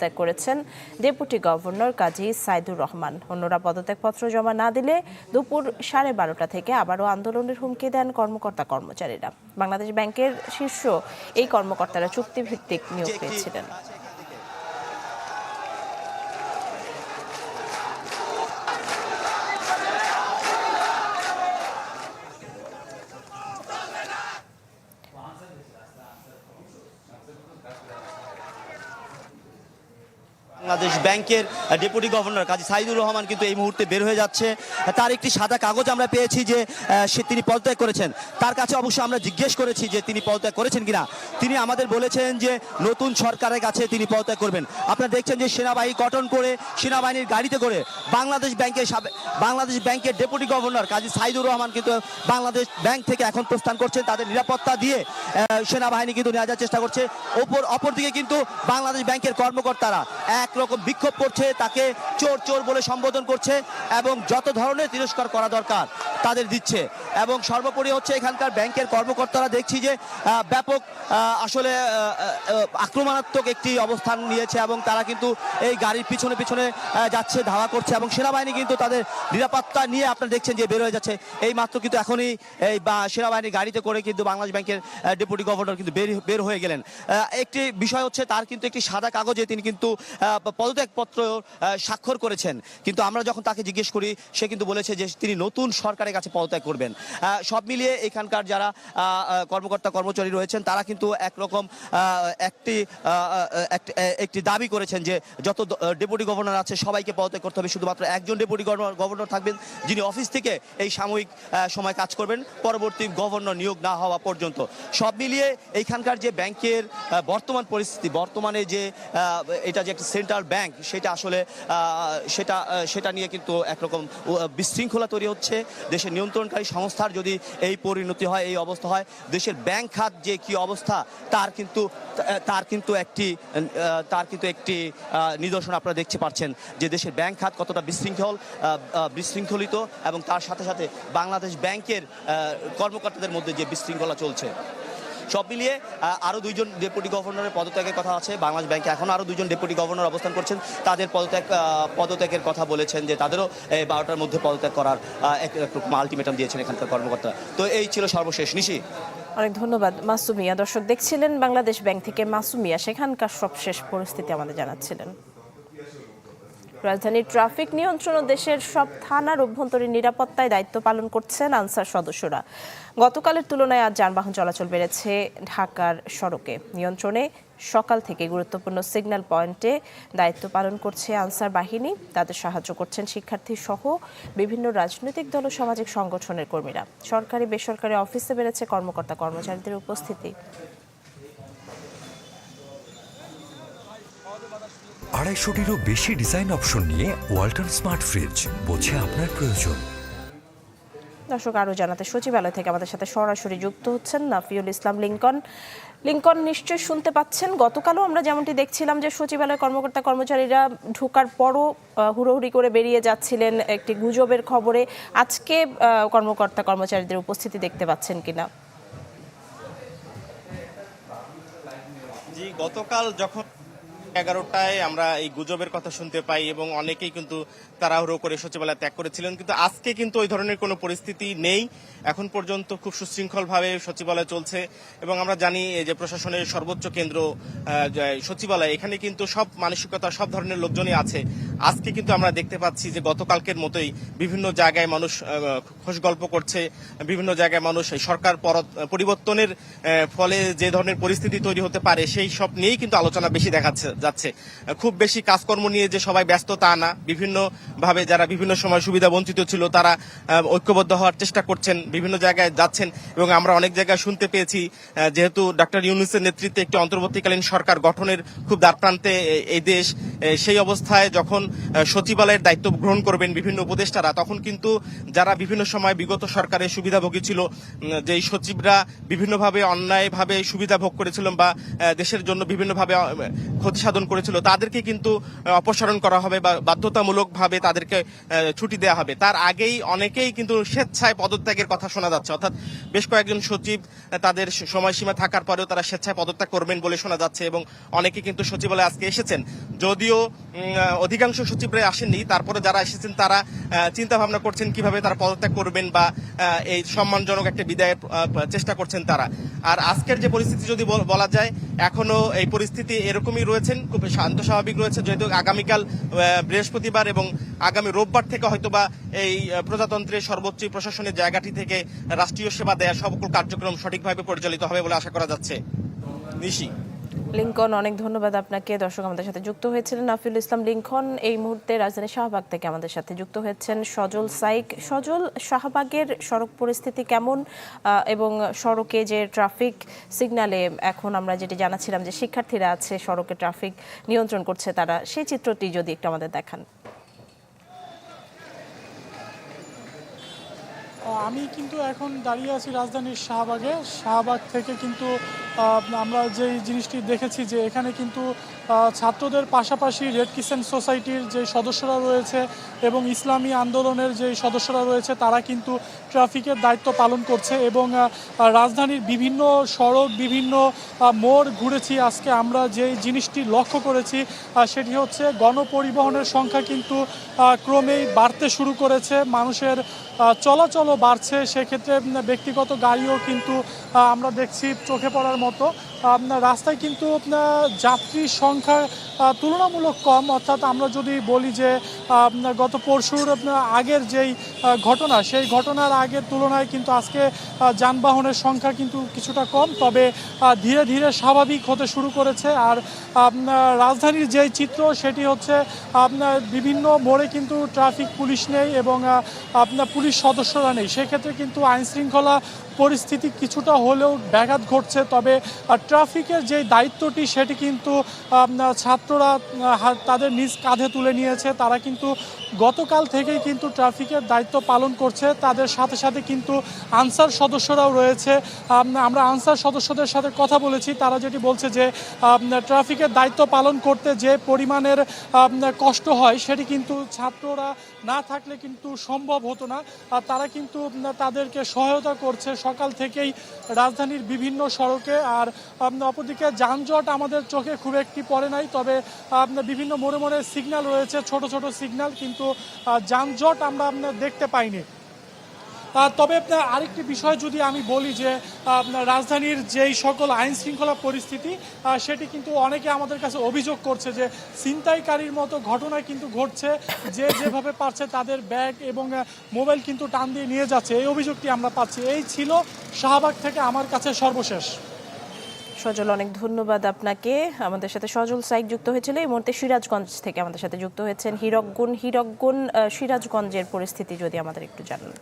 ত্যাগ করেছেন deputy governor Kazi Saidur Rahman. অন্যরা পদত্যাগপত্র জমা না দিলে দুপুর সাড়ে বারোটা থেকে আবারও আন্দোলনের হুমকি দেন কর্মকর্তা কর্মচারীরা। বাংলাদেশ ব্যাংকের শীর্ষ এই কর্মকর্তারা চুক্তিভিত্তিক নিয়োগ পেয়েছিলেন বাংলাদেশ ব্যাংকের ডেপুটি গভর্নর কাজী সাইদুর রহমান কিন্তু এই মুহূর্তে বের হয়ে যাচ্ছে। তার একটি সাদা কাগজ আমরা পেয়েছি যে সে তিনি পদত্যাগ করেছেন। তার কাছে অবশ্য আমরা জিজ্ঞেস করেছি যে তিনি পদত্যাগ করেছেন কিনা। তিনি আমাদের বলেছেন যে, নতুন সরকারের কাছে তিনি পদত্যাগ করবেন। আপনারা দেখছেন যে সেনাবাহিনী কটন করে, সেনাবাহিনীর গাড়িতে করে বাংলাদেশ ব্যাংকের বাংলাদেশ ব্যাংকের ডেপুটি গভর্নর কাজী সাইদুর রহমান কিন্তু বাংলাদেশ ব্যাংক থেকে এখন প্রস্থান করছেন। তাদের নিরাপত্তা দিয়ে সেনাবাহিনী কিন্তু নেওয়া যাওয়ার চেষ্টা করছে। ওপর, অপরদিকে কিন্তু বাংলাদেশ ব্যাংকের কর্মকর্তারা একরকম বিক্ষোভ করছে তাকে চোর চোর বলে সম্বোধন করছে এবং যত ধরনের তিরস্কার করা দরকার তাদের দিচ্ছে। এবং সর্বোপরি হচ্ছে এখানকার ব্যাংকের কর্মকর্তারা দেখছি যে ব্যাপক আসলে আক্রমণাত্মক একটি অবস্থান নিয়েছে এবং তারা কিন্তু এই গাড়ির পিছনে পিছনে যাচ্ছে, ধাওয়া করছে এবং সেনাবাহিনী কিন্তু তাদের নিরাপত্তা নিয়ে আপনারা দেখছেন যে বের হয়ে যাচ্ছে। এই মাত্র কিন্তু এখনই এই বা সেনাবাহিনীর গাড়িতে করে কিন্তু বাংলাদেশ ব্যাংকের ডেপুটি গভর্নর কিন্তু বের বের হয়ে গেলেন। একটি বিষয় হচ্ছে তার কিন্তু একটি সাদা কাগজে তিনি কিন্তু পদত্যাগপত্র স্বাক্ষর করেছেন। কিন্তু আমরা যখন তাকে জিজ্ঞেস করি, সে কিন্তু বলেছে যে তিনি নতুন সরকারের কাছে পদত্যাগ করবেন। সব মিলিয়ে এখানকার যারা কর্মকর্তা, কর্মচারী রয়েছেন, তারা কিন্তু একরকম একটি একটি- দাবি করেছেন যে যত ডেপুটি গভর্নর আছে, সবাইকে পদত্যাগ করতে হবে। শুধুমাত্র একজন ডেপুটি গভর্নর থাকবেন, যিনি অফিস থেকে এই সাময়িক সময় কাজ করবেন, পরবর্তী গভর্নর নিয়োগ না হওয়া পর্যন্ত। সব মিলিয়ে এইখানকার যে ব্যাংকের বর্তমান পরিস্থিতি, বর্তমানে যে এটা যে একটা সেন্ট্রাল ব্যাংক, সেটা আসলে সেটা সেটা নিয়ে কিন্তু একরকম বিশৃঙ্খলা তৈরি হচ্ছে। দেশের নিয়ন্ত্রণকারী সংস্থার যদি এই পরিণতি হয়, এই অবস্থা হয়, দেশের ব্যাংক খাত যে কি অবস্থা, তার কিন্তু তার কিন্তু একটি, তার কিন্তু একটি নিদর্শন আপনারা দেখতে পাচ্ছেন যে দেশের ব্যাংক খাত কতটা বিশৃঙ্খল বিশৃঙ্খলিত এবং তার সাথে সাথে বাংলাদেশ ব্যাংকের কর্মকর্তাদের মধ্যে যে বিশৃঙ্খলা চলছে। সব মিলিয়ে আরও দুইজন ডেপুটি গভর্নরের পদত্যাগের কথা আছে। বাংলাদেশ ব্যাংকে এখন আরও দুইজন ডেপুটি গভর্নর অবস্থান করছেন। তাদের পদত্যাগ পদত্যাগের কথা বলেছেন যে তাদেরও এই বারোটার মধ্যে পদত্যাগ করার এক আলটিমেটাম দিয়েছেন এখানকার কর্মকর্তা তো এই ছিল সর্বশেষ। নিশি? অনেক ধন্যবাদ, মাসুমিয়া। দর্শক, দেখছিলেন বাংলাদেশ ব্যাংক থেকে মাসুমিয়া, সেখানকার সবশেষ পরিস্থিতি আমাদের জানাচ্ছিলেন। রাজধানীর ট্রাফিক নিয়ন্ত্রণ ও দেশের সব থানার অভ্যন্তরীণ নিরাপত্তায় দায়িত্ব পালন করছেন আনসার সদস্যরা। গতকালের তুলনায় আজ যানবাহন চলাচল বেড়েছে ঢাকার সড়কে। নিয়ন্ত্রণে সকাল থেকে গুরুত্বপূর্ণ সিগন্যাল পয়েন্টে দায়িত্ব পালন করছে আনসার বাহিনী। তাদের সাহায্য করছেন শিক্ষার্থী সহ বিভিন্ন রাজনৈতিক দল ও সামাজিক সংগঠনের কর্মীরা। সরকারি বেসরকারি অফিসে বেড়েছে কর্মকর্তা কর্মচারীদের উপস্থিতি। আড়াইশোটিরও বেশি ডিজাইন অপশন নিয়ে ওয়াল্টন স্মার্ট ফ্রিজ বোঝে আপনার প্রয়োজন। দর্শক আরও জানাতে সচিবালয় থেকে আমাদের সাথে সরাসরি যুক্ত হচ্ছেন নাফিউল ইসলাম লিঙ্কন। লিঙ্কন নিশ্চয় শুনতে পাচ্ছেন? গতকালও আমরা যেমনটি দেখছিলাম যে সচিবালয় কর্মকর্তা কর্মচারীরা ঢোকার পরও হুড়োহুড়ি করে বেরিয়ে যাচ্ছিলেন একটি গুজবের খবরে। আজকে কর্মকর্তা কর্মচারীদের উপস্থিতি দেখতে পাচ্ছেন কিনা? জি গতকাল যখন এগারোটায় আমরা এই গুজবের কথা শুনতে পাই এবং অনেকেই কিন্তু তাড়াহুড়ো করে সচিবালয় ত্যাগ করেছিলেন। কিন্তু আজকে কিন্তু ওই ধরনের কোনো পরিস্থিতি নেই। এখন পর্যন্ত খুব সুশৃঙ্খলভাবে সচিবালয় চলছে এবং আমরা জানি যে প্রশাসনের সর্বোচ্চ কেন্দ্র সচিবালয়, এখানে কিন্তু সব মানসিকতা, সব ধরনের লোকজনই আছে। আজকে কিন্তু আমরা দেখতে পাচ্ছি যে গতকালকের মতোই বিভিন্ন জায়গায় মানুষ খোশ গল্প করছে, বিভিন্ন জায়গায় মানুষ সরকার পর- পরিবর্তনের ফলে যে ধরনের পরিস্থিতি তৈরি হতে পারে সেই সব নিয়েই কিন্তু আলোচনা বেশি দেখাচ্ছে যাচ্ছে। খুব বেশি কাজকর্ম নিয়ে যে সবাই ব্যস্ত তা না। বিভিন্ন ভাবে যারা বিভিন্ন সময় সুবিধা বঞ্চিত ছিল তারা ঐক্যবদ্ধ হওয়ার চেষ্টা করছেন বিভিন্ন জায়গায় যাচ্ছেন এবং আমরা অনেক জায়গায় শুনতে পেয়েছি যেহেতু ডক্টর ইউনুসের নেতৃত্বে একটি অন্তর্বর্তীকালীন সরকার গঠনের খুব দ্বারপ্রান্তে এই দেশ সেই অবস্থায় যখন সচিবালয়ের দায়িত্ব গ্রহণ করবেন বিভিন্ন উপদেষ্টারা তখন কিন্তু যারা বিভিন্ন সময় বিগত সরকারের সুবিধাভোগী ছিল উম, যে এই সচিবরা বিভিন্নভাবে অন্যায়ভাবে সুবিধা ভোগ করেছিলেন বা দেশের জন্য বিভিন্নভাবে আহ, ক্ষতি সাধন উদ্বোধন করেছিল, তাদেরকে কিন্তু অপসারণ করা হবে বা বাধ্যতামূলকভাবে তাদেরকে ছুটি দেওয়া হবে। তার আগেই অনেকেই কিন্তু স্বেচ্ছায় পদত্যাগের কথা শোনা যাচ্ছে। অর্থাৎ বেশ কয়েকজন সচিব তাদের সময়সীমা থাকার পরেও তারা স্বেচ্ছায় পদত্যাগ করবেন বলে শোনা যাচ্ছে এবং অনেকে কিন্তু সচিবালয়ে আজকে এসেছেন। যদিও অধিকাংশ সচিবরা আসেননি, তারপরে যারা এসেছেন তারা চিন্তা ভাবনা করছেন কীভাবে তারা পদত্যাগ করবেন বা এই সম্মানজনক একটা বিদায়ের চেষ্টা করছেন তারা। আর আজকের যে পরিস্থিতি যদি বল- যায়, এখনও এই পরিস্থিতি এরকমই রয়েছেন খুব শান্ত, স্বাভাবিক রয়েছে যেহেতু আগামীকাল বৃহস্পতিবার এবং আগামী রোববার থেকে হয়তোবা এই প্রজাতন্ত্রের সর্বোচ্চ প্রশাসনের জায়গাটি থেকে রাষ্ট্রীয় সেবা দেয়া সকল কার্যক্রম সঠিকভাবে পরিচালিত হবে বলে আশা করা যাচ্ছে। নিশি। লিঙ্কন, অনেক ধন্যবাদ আপনাকে। দর্শক আমাদের সাথে যুক্ত হয়েছিলেন নাফিল ইসলাম লিঙ্কন। এই মুহূর্তে রাজধানী শাহবাগ থেকে আমাদের সাথে যুক্ত হয়েছেন সজল সাইক। সজল, শাহবাগের সড়ক পরিস্থিতি কেমন? এবং সড়কে যে ট্রাফিক সিগনালে এখন আমরা যেটি জানাচ্ছিলাম যে শিক্ষার্থীরা আছে, সড়কে ট্রাফিক নিয়ন্ত্রণ করছে তারা, সেই চিত্রটি যদি একটু আমাদের দেখান। আমি কিন্তু এখন দাঁড়িয়ে আছি রাজধানীর শাহবাগে। শাহবাগ থেকে কিন্তু আমরা যে জিনিসটি দেখেছি যে এখানে কিন্তু ছাত্রদের পাশাপাশি রেড কিসেন সোসাইটির যে সদস্যরা রয়েছে এবং ইসলামী আন্দোলনের যে সদস্যরা রয়েছে, তারা কিন্তু ট্রাফিকের দায়িত্ব পালন করছে এবং রাজধানীর বিভিন্ন সড়ক, বিভিন্ন মোড় ঘুরেছি। আজকে আমরা যে জিনিসটি লক্ষ্য করেছি সেটি হচ্ছে গণপরিবহনের সংখ্যা কিন্তু ক্রমেই বাড়তে শুরু করেছে। মানুষের চলাচলও বাড়ছে। সেক্ষেত্রে ব্যক্তিগত গাড়িও কিন্তু আমরা দেখছি চোখে পড়ার মতো। রাস্তায় কিন্তু যাত্রীর সংখ্যা তুলনামূলক কম। অর্থাৎ আমরা যদি বলি যে গত পরশুর আগের যেই ঘটনা, সেই ঘটনার আগের তুলনায় কিন্তু আজকে যানবাহনের সংখ্যা কিন্তু কিছুটা কম। তবে ধীরে ধীরে স্বাভাবিক হতে শুরু করেছে। আর রাজধানীর যেই চিত্র, সেটি হচ্ছে আপনার বিভিন্ন মোড়ে কিন্তু ট্রাফিক পুলিশ নেই এবং আপনার পুলিশ সদস্যরা নেই। সেক্ষেত্রে কিন্তু আইন শৃঙ্খলা পরিস্থিতি কিছুটা হলেও ব্যাঘাত ঘটছে, তবে ট্রাফিকের যে দায়িত্বটি সেটি কিন্তু ছাত্ররা তাদের নিজ কাঁধে তুলে নিয়েছে। তারা কিন্তু গতকাল থেকেই কিন্তু ট্রাফিকের দায়িত্ব পালন করছে। তাদের সাথে সাথে কিন্তু আনসার সদস্যরাও রয়েছে। আমরা আনসার সদস্যদের সাথে কথা বলেছি। তারা যেটি বলছে যে ট্রাফিকের দায়িত্ব পালন করতে যে পরিমাণের কষ্ট হয়, সেটি কিন্তু ছাত্ররা না থাকলে কিন্তু সম্ভব হতো না। আর তারা কিন্তু তাদেরকে সহায়তা করছে। সকাল থেকেই রাজধানীর বিভিন্ন সড়কে। আর অপরদিকে যানজট আমাদের চোখে খুব একটি পড়ে নাই। তবে বিভিন্ন মোড়ে মোড়ে সিগন্যাল রয়েছে। ছোট ছোট সিগন্যাল কিন্তু আহ, যানজট আমরা দেখতে পাইনি। তবে আরেকটি বিষয় যদি আমি বলি যে রাজধানীর যেই সকল আইন শৃঙ্খলা পরিস্থিতি সেটি কিন্তু অনেকে আমাদের কাছে অভিযোগ করছে যে ছিনতাইকারীর মতো ঘটনা কিন্তু ঘটছে। যে যেভাবে পারছে তাদের ব্যাগ এবং মোবাইল কিন্তু টান দিয়ে নিয়ে যাচ্ছে। এই অভিযোগটি আমরা পাচ্ছি। এই ছিল শাহবাগ থেকে আমার কাছে সর্বশেষ। সজল, অনেক ধন্যবাদ আপনাকে। আমাদের সাথে সজল সাইক যুক্ত হয়েছিল। এই মুহূর্তে সিরাজগঞ্জ থেকে আমাদের সাথে যুক্ত হয়েছেন হিরকগুন। হিরকগুন সিরাজগঞ্জের পরিস্থিতি যদি আমাদের একটু জানান।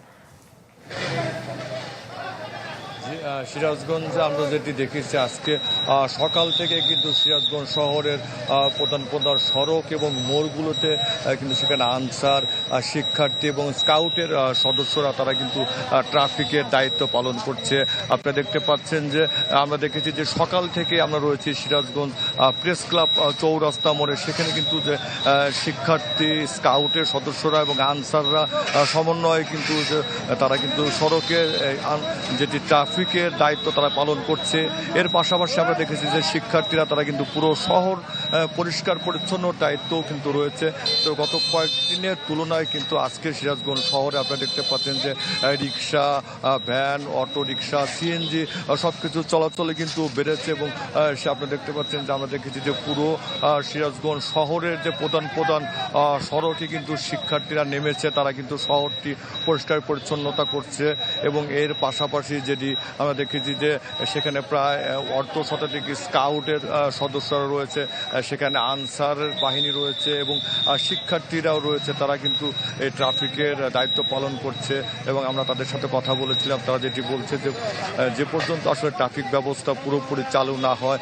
সিরাজগঞ্জে আমরা যেটি দেখেছি আজকে সকাল থেকে কিন্তু সিরাজগঞ্জ শহরের প্রধান প্রধান সড়ক এবং মোড়গুলোতে কিন্তু সেখানে আনসার শিক্ষার্থী এবং স্কাউটের সদস্যরা তারা কিন্তু ট্রাফিকের দায়িত্ব পালন করছে। আপনারা দেখতে পাচ্ছেন যে, আমরা দেখেছি যে সকাল থেকে আমরা রয়েছি সিরাজগঞ্জ প্রেস ক্লাব চৌরাস্তা মোড়ে। সেখানে কিন্তু যে শিক্ষার্থী, স্কাউটের সদস্যরা এবং আনসাররা সমন্বয়ে কিন্তু তারা কিন্তু সড়কের যেটি আন- ট্রাফিকের দায়িত্ব তারা পালন করছে। এর পাশাপাশি আমরা দেখেছি যে শিক্ষার্থীরা তারা কিন্তু পুরো শহর পরিষ্কার পরিচ্ছন্ন দায়িত্বও কিন্তু রয়েছে। তো গত কয়েকদিনের তুলনায় কিন্তু আজকে সিরাজগঞ্জ শহরে আপনারা দেখতে পাচ্ছেন যে rickshaw van, auto rickshaw, CNG সব কিছু চলাচলে কিন্তু বেড়েছে এবং সে আপনারা দেখতে পাচ্ছেন যে আমরা দেখেছি যে পুরো সিরাজগঞ্জ শহরের যে প্রধান প্রধান সড়কে কিন্তু শিক্ষার্থীরা নেমেছে। তারা কিন্তু শহরটি পরিষ্কার পরিচ্ছন্নতা করছে এবং এর পাশাপাশি যেটি আমরা দেখেছি যে সেখানে প্রায় অর্ধ শতাধিক স্কাউটের সদস্যরা রয়েছে সেখানে আনসার বাহিনী রয়েছে এবং শিক্ষার্থীরাও রয়েছে। তারা কিন্তু এই ট্রাফিকের দায়িত্ব পালন করছে এবং আমরা তাদের সাথে কথা বলেছিলাম। তারা যেটি বলছে যে যে পর্যন্ত আসলে ট্রাফিক ব্যবস্থা পুরোপুরি চালু না হয়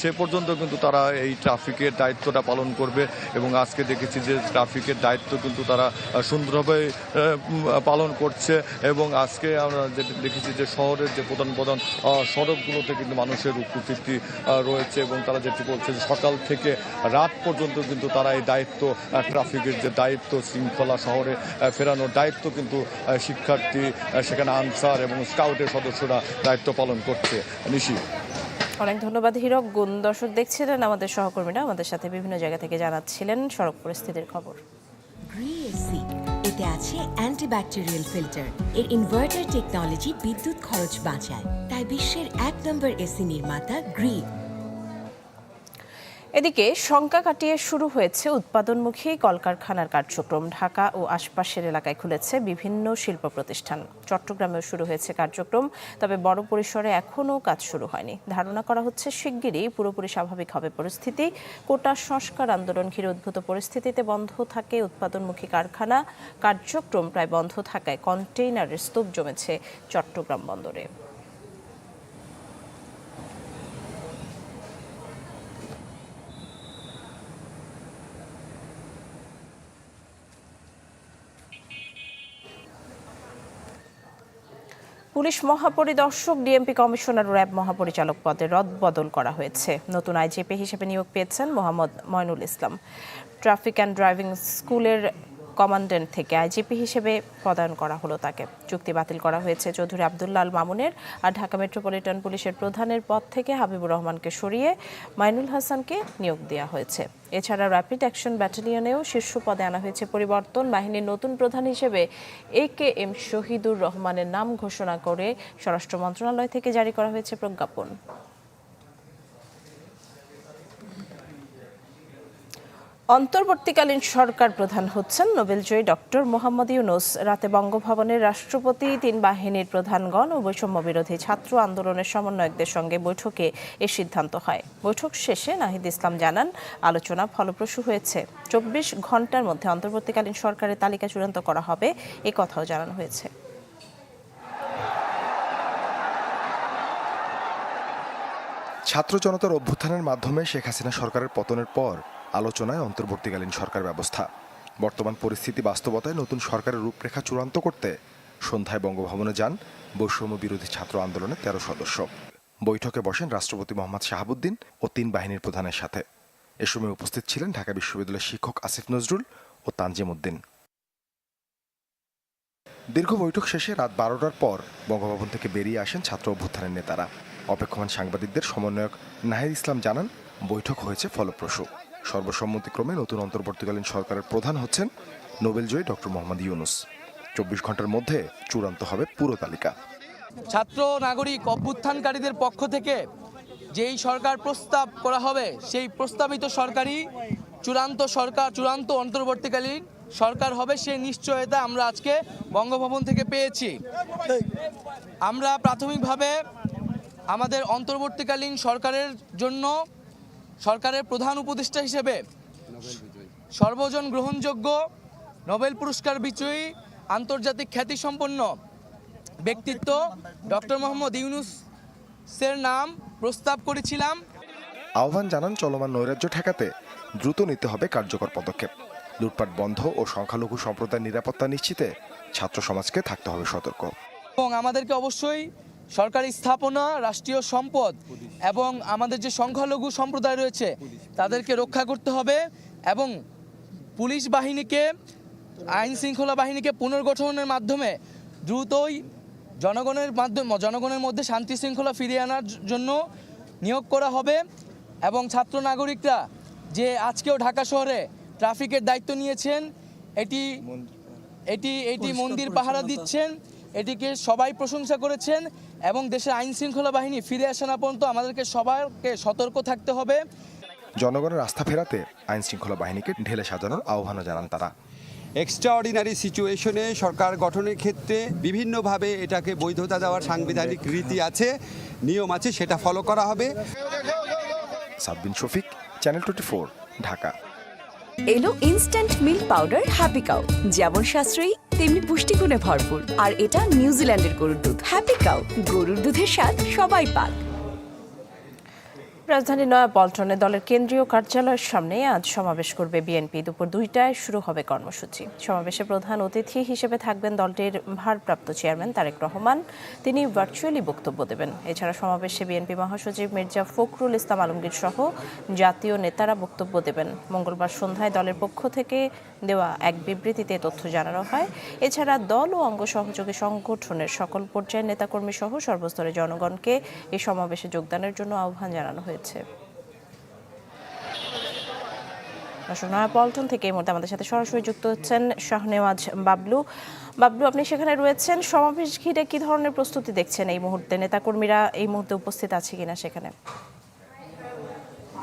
সে পর্যন্ত কিন্তু তারা এই ট্রাফিকের দায়িত্বটা পালন করবে এবং আজকে দেখেছি যে ট্রাফিকের দায়িত্ব কিন্তু তারা সুন্দরভাবে পালন করছে এবং আজকে আমরা যেটি দেখেছি যে শহরের যে প্রধান প্রধান সড়কগুলোতে কিন্তু মানুষের উপস্থিতি রয়েছে এবং তারা যেটি বলছে যে সকাল থেকে রাত পর্যন্ত কিন্তু তারা এই দায়িত্ব ট্রাফিকের যে দায়িত্ব শৃঙ্খলা শহরে ফেরানোর দায়িত্ব কিন্তু শিক্ষার্থী সেখানে আনসার এবং স্কাউটের সদস্যরা দায়িত্ব পালন করছে। নিশি। অনেক ধন্যবাদ হিরক। গুণ দর্শক দেখছিলেন আমাদের সহকর্মীরা। আমাদের সাথে বিভিন্ন জায়গা থেকে জানাচ্ছিলেন সড়ক পরিস্থিতির খবর। এতে আছে অ্যান্টিব্যাকটেরিয়াল ফিল্টার এর ইনভার্টার টেকনোলজি বিদ্যুৎ খরচ বাঁচায়। তাই বিশ্বের এক নম্বর এসি নির্মাতা গ্রি এদিকে শঙ্কা কাটিয়ে শুরু হয়েছে উৎপাদনমুখী কলকারখানার কার্যক্রম। ঢাকা ও আশপাশের এলাকায় খুলেছে বিভিন্ন শিল্প প্রতিষ্ঠান। চট্টগ্রামেও শুরু হয়েছে কার্যক্রম, তবে বড় পরিসরে এখনও কাজ শুরু হয়নি। ধারণা করা হচ্ছে শিগগিরই পুরোপুরি স্বাভাবিক হবে পরিস্থিতি। কোটা সংস্কার আন্দোলন ঘিরে উদ্ভূত পরিস্থিতিতে বন্ধ থাকে উৎপাদনমুখী কারখানা। কার্যক্রম প্রায় বন্ধ থাকায় কন্টেইনারের স্তূপ জমেছে চট্টগ্রাম বন্দরে। পুলিশ মহাপরিদর্শক ডিএমপি কমিশনার র্যাব মহাপরিচালক পদে রদ বদল করা হয়েছে। নতুন আইজিপি হিসেবে নিয়োগ পেয়েছেন Mohammad Moinul Islam. Traffic and driving স্কুলের কমান্ড্যান্ট থেকে আইজিপি হিসেবে পদায়ন করা হলো তাকে। চুক্তি বাতিল করা হয়েছে চৌধুরী আবদুল্লাহ আল মামুনের আর ঢাকা মেট্রোপলিটন পুলিশের প্রধানের পদ থেকে হাবিবুর রহমানকে সরিয়ে মাইনুল হাসানকে নিয়োগ দেওয়া হয়েছে। এছাড়া র্যাপিড অ্যাকশন ব্যাটালিয়নেও শীর্ষ পদে আনা হয়েছে পরিবর্তন। বাহিনীর নতুন প্রধান হিসেবে এ কে এম শহীদুর রহমানের নাম ঘোষণা করে স্বরাষ্ট্র মন্ত্রণালয় থেকে জারি করা হয়েছে প্রজ্ঞাপন। অন্তর্বর্তীকালীন সরকার প্রধান হচ্ছেন নোবেলজয়ী ডক্টর মোহাম্মদ ইউনুস। রাতে বঙ্গভবনের রাষ্ট্রপতি, তিন বাহিনীর প্রধানগণ ও বৈষম্য বিরোধী ছাত্র আন্দোলনের সমন্বয়কদের সঙ্গে বৈঠকে এ সিদ্ধান্ত হয়। বৈঠক শেষে নাহিদ ইসলাম জানান, আলোচনা ফলপ্রসূ হয়েছে। চব্বিশ ঘণ্টার মধ্যে অন্তর্বর্তীকালীন সরকারের তালিকা চূড়ান্ত করা হবে, এ কথাও জানানো হয়েছে। ছাত্র জনতার অভ্যুত্থানের মাধ্যমে শেখ হাসিনা সরকারের পতনের পর আলোচনায় অন্তর্বর্তীকালীন সরকার ব্যবস্থা। বর্তমান পরিস্থিতি বাস্তবতায় নতুন সরকারের রূপরেখা চূড়ান্ত করতে সন্ধ্যায় বঙ্গভবনে যান বৈষম্য বিরোধী ছাত্র আন্দোলনের তেরো সদস্য। বৈঠকে বসেন রাষ্ট্রপতি মোহাম্মদ শাহাবুদ্দিন ও তিন বাহিনীর প্রধানের সাথে। এ সময় উপস্থিত ছিলেন ঢাকা বিশ্ববিদ্যালয়ের শিক্ষক আসিফ নজরুল ও তানজিম উদ্দিন। দীর্ঘ বৈঠক শেষে রাত বারোটার পর বঙ্গভবন থেকে বেরিয়ে আসেন ছাত্র অভ্যুত্থানের নেতারা। অপেক্ষমান সাংবাদিকদের সমন্বয়ক নাহিদ ইসলাম জানান, বৈঠক হয়েছে ফলপ্রসূ। সর্বসম্মতিক্রমে নতুন অন্তর্বর্তীকালীন সরকারের প্রধান হচ্ছেন নোবেলজয়ী ডক্টর মোহাম্মদ ইউনুস। চব্বিশ ঘণ্টার মধ্যে চূড়ান্ত হবে পুরো তালিকা। ছাত্র, নাগরিক, অভ্যুত্থানকারীদের পক্ষ থেকে যেই সরকার প্রস্তাব করা হবে, সেই প্রস্তাবিত সরকারই চূড়ান্ত সরকার, চূড়ান্ত অন্তর্বর্তীকালীন সরকার হবে সেই নিশ্চয়তা আমরা আজকে বঙ্গভবন থেকে পেয়েছি। আমরা প্রাথমিকভাবে আমাদের অন্তর্বর্তীকালীন সরকারের জন্য সরকারের প্রধান উপদেষ্টা হিসেবে সর্বজন গ্রহণযোগ্য নোবেল পুরস্কার বিজয়ী আন্তর্জাতিক খ্যাতিসম্পন্ন ব্যক্তিত্ব ডক্টর মোহাম্মদ ইউনুসের নাম প্রস্তাব করেছিলাম। আহ্বান জানান চলমান নৈরাজ্য ঠেকাতে দ্রুত নিতে হবে কার্যকর পদক্ষেপ। লুটপাট বন্ধ ও সংখ্যালঘু সম্প্রদায়ের নিরাপত্তা নিশ্চিতে ছাত্র সমাজকে থাকতে হবে সতর্ক। এবং আমাদেরকে অবশ্যই সরকারি স্থাপনা রাষ্ট্রীয় সম্পদ এবং আমাদের যে সংখ্যালঘু সম্প্রদায় রয়েছে তাদেরকে রক্ষা করতে হবে এবং পুলিশ বাহিনীকে আইন শৃঙ্খলা বাহিনীকে পুনর্গঠনের মাধ্যমে দ্রুতই জনগণের মাধ্যমে জনগণের মধ্যে শান্তি শৃঙ্খলা ফিরিয়ে আনার জন্য নিয়োগ করা হবে এবং ছাত্র নাগরিকরা যে আজকেও ঢাকা শহরে ট্রাফিকের দায়িত্ব নিয়েছেন এটি এটি এটি মন্দির পাহারা দিচ্ছেন এটিকে সবাই প্রশংসা করেছেন এবং দেশের আইন শৃঙ্খলা বাহিনী ফিরে আসা না পর্যন্ত আমাদেরকে সবাইকে সতর্ক থাকতে হবে। জনগণের রাস্তা ফেরাতে আইন শৃঙ্খলা বাহিনীকে ঢেলে সাজানোর আহ্বানও জানান তারা। এক্সট্রাঅর্ডিনারি সিচুয়েশনে সরকার গঠনের ক্ষেত্রে বিভিন্নভাবে এটাকে বৈধতা দেওয়ার সাংবিধানিক রীতি আছে নিয়ম আছে সেটা ফলো করা হবে। Sabbin Shafiq channel twenty Dhaka. এলো instant milk powder happy cow যেমন সাশ্রয়ী, তেমনি পুষ্টিগুণে ভরপুর। আর এটা নিউজিল্যান্ডের গরুর দুধ। হ্যাপি কাউ গরুর দুধের স্বাদ সবাই পাক। রাজধানীর নয়াপল্টনে দলের কেন্দ্রীয় কার্যালয়ের সামনে আজ সমাবেশ করবে বিএনপি। দুপুর দুইটায় শুরু হবে কর্মসূচি। সমাবেশে প্রধান অতিথি হিসেবে থাকবেন দলটির ভারপ্রাপ্ত চেয়ারম্যান তারেক রহমান। তিনি ভার্চুয়ালি বক্তব্য দেবেন। এছাড়া সমাবেশে বিএনপি মহাসচিব মির্জা ফখরুল ইসলাম আলমগীর সহ জাতীয় নেতারা বক্তব্য দেবেন। মঙ্গলবার সন্ধ্যায় দলের পক্ষ থেকে দেওয়া এক বিবৃতিতে তথ্য জানানো হয়। এছাড়া দল ও অঙ্গ সহযোগী সংগঠনের সকল পর্যায়ের নেতাকর্মী সহ সর্বস্তরের জনগণকে এই সমাবেশে যোগদানের জন্য আহ্বান জানানো হয়েছে। দর্শক নয়াপল্টন থেকে এই মুহূর্তে আমাদের সাথে সরাসরি যুক্ত হচ্ছেন শাহনেওয়াজ বাবলু। বাবলু, আপনি সেখানে রয়েছেন। সমাবেশ ঘিরে কি ধরনের প্রস্তুতি দেখছেন এই মুহূর্তে? নেতাকর্মীরা এই মুহূর্তে উপস্থিত আছে কিনা সেখানে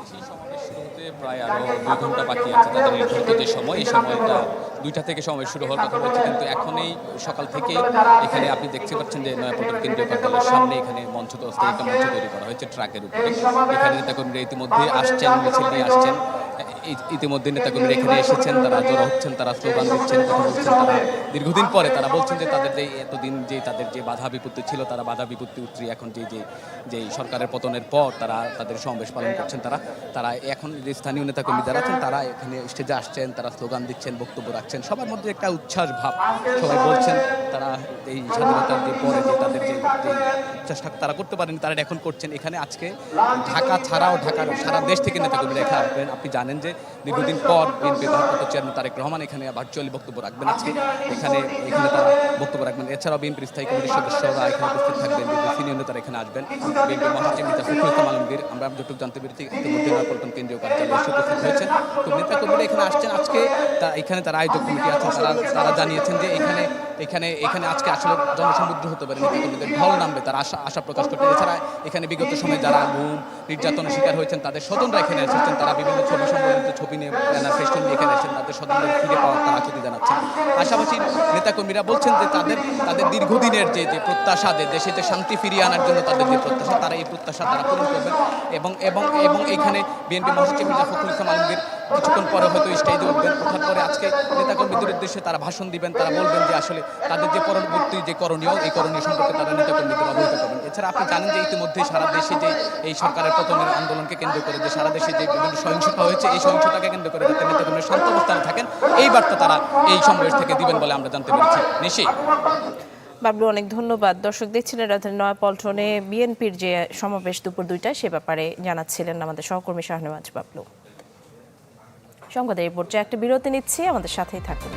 সেই সমাবেশ শুরু হতে প্রায় আরও দুই ঘণ্টা বাকি আছে, তাদের নির্ধারিত সময়, এই সময়টা দুইটা থেকে সমাবেশ শুরু হওয়ার কথা রয়েছে কিন্তু এখনই সকাল থেকে এখানে আপনি দেখতে পাচ্ছেন যে নয়াপল্টন কেন্দ্রীয় কার্যালয়ের সামনে এখানে মঞ্চ তো একটা মঞ্চ তৈরি করা হয়েছে ট্রাকের উপরে। এখানে নেতাকর্মীরা ইতিমধ্যে আসছেন, মিছিল নিয়ে আসছেন। ইতিমধ্যে নেতাকর্মীরা এখানে এসেছেন, তারা জড়ো হচ্ছেন, তারা স্লোগান দিচ্ছেন, কথা বলছেন, তারা দীর্ঘদিন পরে তারা বলছেন যে তাদের যে এতদিন যে তাদের যে বাধা বিপত্তি ছিল, তারা বাধা বিপত্তি উত্তরী এখন যে যে যে সরকারের পতনের পর তারা তাদের সমাবেশ পালন করছেন তারা। তারা এখন যে স্থানীয় নেতাকর্মী যারা আছেন, তারা এখানে স্টেজে আসছেন, তারা স্লোগান দিচ্ছেন, বক্তব্য রাখছেন। সবার মধ্যে একটা উচ্ছ্বাস ভাব। সবাই বলছেন তারা এই স্বাধীনতার যে পরে যে তাদের যে উচ্ছ্বাসটা তারা করতে পারেনি, তারা এখন করছেন। এখানে আজকে ঢাকা ছাড়াও ঢাকার সারা দেশ থেকে নেতাকর্মীরা এখানে আসবেন। আপনি জানেন যে দীর্ঘদিন পর বিএনপি ভারপ্রাপ্ত চেয়ারম্যান তারেক রহমান এখানে ভার্চুয়ালি বক্তব্য রাখবেন আজকে। এখানে এখানে তারা বক্তব্য রাখবেন। এছাড়াও বিএনপির স্থায়ী কমিটির সদস্যরা এখানে উপস্থিত থাকবেন। বিএনপি সিনিয়র নেতারা এখানে আসবেন। বিএনপি মহাসচিব মির্জা ফখরুল ইসলাম আলমগীর। আমরা যতটুকু জানতে পেরেছি, ইতিমধ্যে নয়াপল্টন কেন্দ্রীয় কার্যালয়ে উপস্থিত হয়েছেন। তো নেতাকর্মীরা এখানে আসছেন আজকে। তা- এখানে তারা আয়োজক কমিটি আছেন তারা তারা জানিয়েছেন যে এখানে এখানে এখানে আজকে আসলে জনসমুদ্র হতে পারে নেতাকর্মীদের ঢল নামবে তারা আশা আশা প্রকাশ করছেন এছাড়া এখানে বিগত সময়ে যারা ঘুম নির্যাতনের শিকার হয়েছেন, তাদের স্বজনরা এখানে এসেছেন। তারা বিভিন্ন ছবি সম্বলিত ছবি নিয়ে ব্যানার ফেস্টুন নিয়ে এখানে এসেছেন। তাদের স্বজনদের ফিরে পাওয়ার তারা আকুতি জানাচ্ছেন। পাশাপাশি নেতাকর্মীরা বলছেন যে তাদের তাদের দীর্ঘদিনের যে যে প্রত্যাশা, যে দেশে যে শান্তি ফিরিয়ে আনার জন্য তাদের যে প্রত্যাশা, তারা এই প্রত্যাশা তারা পূরণ করবেন। এবং এবং এবং এখানে বিএনপি মহাসচিব মির্জা ফখরুল ইসলাম আলমগীর কিছুক্ষণ পরে হয়তো স্টেজে উঠবেন। ওঠার পরে আজকে নেতাকর্মীদের উদ্দেশ্যে তারা ভাষণ দিবেন, তারা বলবেন যে আসলে তাদের যে পরবর্তী যে করণীয়, এই করণীয় সম্পর্কে তারা নেতাকর্মীদের অবহিত করবেন। এছাড়া আপনি জানেন যে ইতিমধ্যে সারা দেশে যে এই সরকারের পতনের আন্দোলনকে কেন্দ্র করে যে সারা দেশে যে বিভিন্ন সহিংসতা হয়েছে, এই সহিংসতাকে কেন্দ্র করে যাতে নেতাকর্মীরা শান্ত অবস্থানে থাকেন, এই বার্তা তারা এই সমাবেশ থেকে দিবেন বলে আমরা জানতে পেরেছি। নিশি। বাবলু, অনেক ধন্যবাদ। দর্শক দেখছিলেন রাজধানী নয়াপল্টনে বিএনপির যে সমাবেশ দুপুর দুইটায়, সে ব্যাপারে জানাচ্ছিলেন আমাদের সহকর্মী শাহনেওয়াজ বাবলু। সংবাদের এই পর্যায়ে একটা বিরতি নিচ্ছি আমাদের সাথেই থাকুন।